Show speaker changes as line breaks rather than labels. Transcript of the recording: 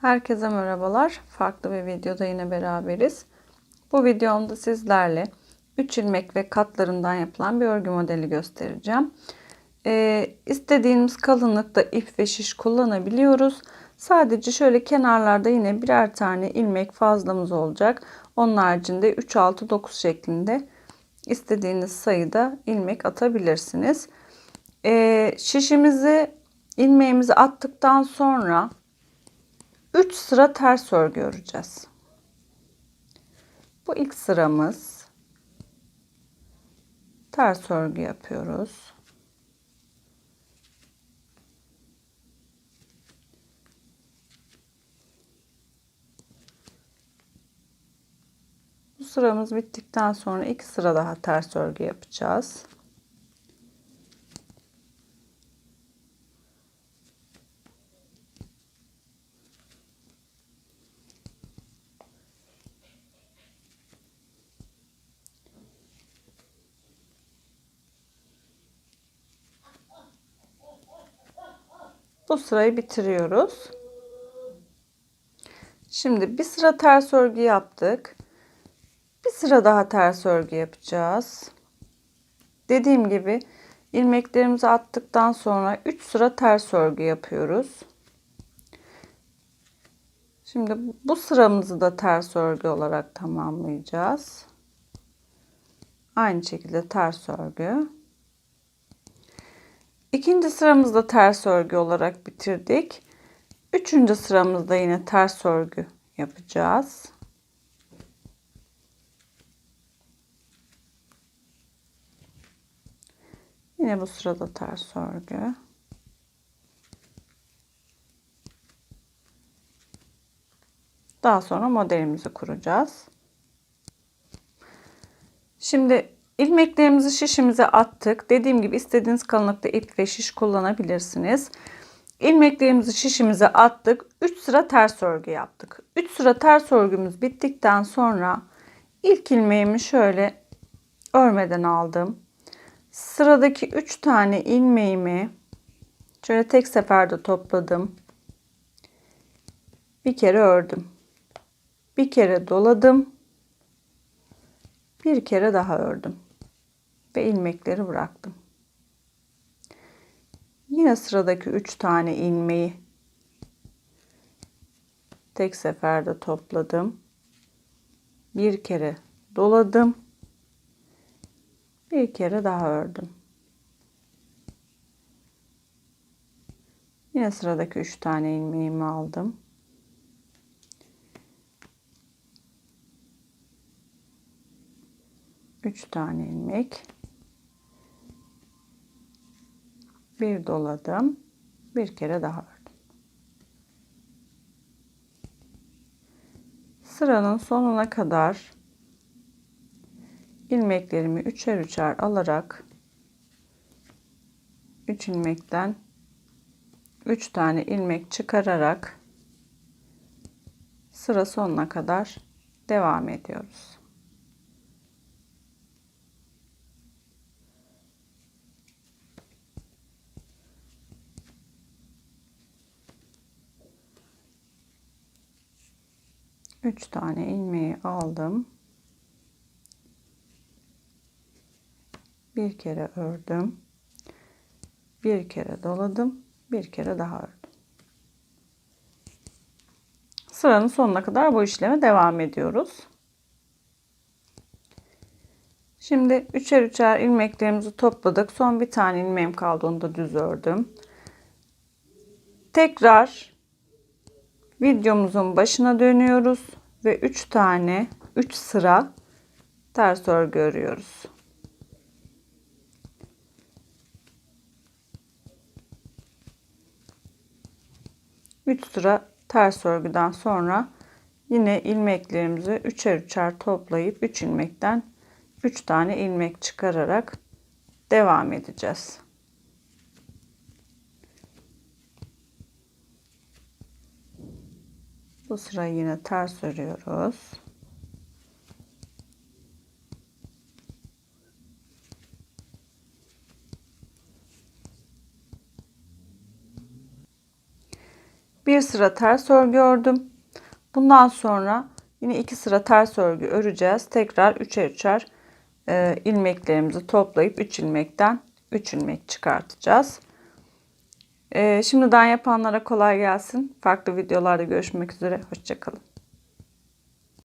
Herkese merhabalar. Farklı bir videoda yine beraberiz. Bu videomda sizlerle 3 ilmek ve katlarından yapılan bir örgü modeli göstereceğim. Ee, istediğimiz kalınlıkta ip ve şiş kullanabiliyoruz. Sadece şöyle kenarlarda yine birer tane ilmek fazlamız olacak. Onun haricinde 3, 6, 9 şeklinde istediğiniz sayıda ilmek atabilirsiniz. Ee, şişimizi ilmeğimizi attıktan sonra 3 sıra ters örgü öreceğiz. Bu ilk sıramız. Ters örgü yapıyoruz. Bu sıramız bittikten sonra iki sıra daha ters örgü yapacağız. Bu sırayı bitiriyoruz. Şimdi bir sıra ters örgü yaptık. Bir sıra daha ters örgü yapacağız. Dediğim gibi ilmeklerimizi attıktan sonra 3 sıra ters örgü yapıyoruz. Şimdi bu sıramızı da ters örgü olarak tamamlayacağız. Aynı şekilde ters örgü. İkinci sıramızda ters örgü olarak bitirdik. Üçüncü sıramızda yine ters örgü yapacağız. Yine bu sırada ters örgü. Daha sonra modelimizi kuracağız. Şimdi ilmeklerimizi şişimize attık. Dediğim gibi istediğiniz kalınlıkta ip ve şiş kullanabilirsiniz. İlmeklerimizi şişimize attık. 3 sıra ters örgü yaptık. 3 sıra ters örgümüz bittikten sonra ilk ilmeğimi şöyle örmeden aldım. Sıradaki 3 tane ilmeğimi şöyle tek seferde topladım. Bir kere ördüm. Bir kere doladım. Bir kere daha ördüm ve ilmekleri bıraktım. Yine sıradaki 3 tane ilmeği tek seferde topladım. Bir kere doladım. Bir kere daha ördüm. Yine sıradaki 3 tane ilmeğimi aldım. Üç tane ilmek. Bir doladım. Bir kere daha ördüm. Sıranın sonuna kadar ilmeklerimi üçer üçer alarak 3 ilmekten 3 tane ilmek çıkararak sıra sonuna kadar devam ediyoruz. Üç tane ilmeği aldım. Bir kere ördüm. Bir kere doladım. Bir kere daha ördüm. Sıranın sonuna kadar bu işleme devam ediyoruz. Şimdi üçer üçer ilmeklerimizi topladık. Son bir tane ilmeğim kaldı. Onu da düz ördüm. Tekrar videomuzun başına dönüyoruz ve 3 tane 3 sıra ters örgü örüyoruz. Üç sıra ters örgüden sonra yine ilmeklerimizi üçer üçer toplayıp 3 ilmekten 3 tane ilmek çıkararak devam edeceğiz. Bu sırayı yine ters örüyoruz. Bir sıra ters örgü ördüm. Bundan sonra yine iki sıra ters örgü öreceğiz. Tekrar üçer üçer e, ilmeklerimizi toplayıp 3 ilmekten 3 ilmek çıkartacağız. E, şimdiden yapanlara kolay gelsin. Farklı videolarda görüşmek üzere. Hoşçakalın.